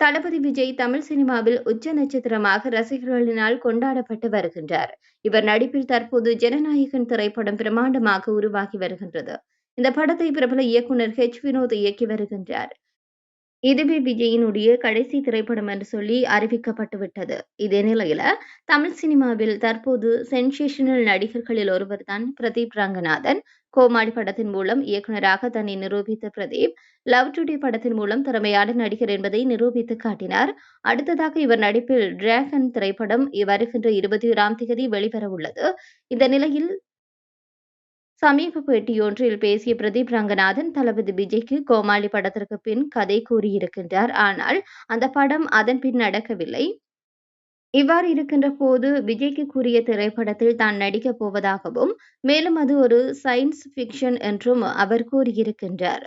தளபதி விஜய் தமிழ் சினிமாவில் உச்ச நட்சத்திரமாக ரசிகர்களினால் கொண்டாடப்பட்டு வருகின்றார். இவர் நடிப்பில் தற்போது ஜனநாயகன் திரைப்படம் பிரமாண்டமாக உருவாகி வருகின்றது. இந்த படத்தை பிரபல இயக்குனர் ஹெச் வினோத் இயக்கி வருகின்றார். இதுவே விஜயினுடைய கடைசி திரைப்படம் என்று சொல்லி அறிவிக்கப்பட்டு விட்டது. இதே நிலையில தமிழ் சினிமாவில் தற்போது சென்சேஷனல் நடிகர்களில் ஒருவர் தான் பிரதீப் ரங்கநாதன். கோமாளி படத்தின் மூலம் இயக்குநராக தன்னை நிரூபித்த பிரதீப் லவ் டுடே படத்தின் மூலம் திறமையான நடிகர் என்பதை நிரூபித்து காட்டினார். அடுத்ததாக இவர் நடிப்பில் டிராகன் திரைப்படம் வருகின்ற இருபத்தி ஓராம் தேதி வெளிவர உள்ளது. இந்த நிலையில் சமீப பேட்டியொன்றில் பேசிய பிரதீப் ரங்கநாதன் தளபதி விஜய்க்கு கோமாளி படத்திற்கு பின் கதை கூறியிருக்கின்றார். ஆனால் அந்த படம் அதன் பின் நடக்கவில்லை. இவ்வாறு இருக்கின்ற போது விஜய்க்கு கூறிய திரைப்படத்தில் தான் நடிக்கப் போவதாகவும் மேலும் அது ஒரு சயின்ஸ் ஃபிக்ஷன் என்றும் அவர் கூறியிருக்கின்றார்.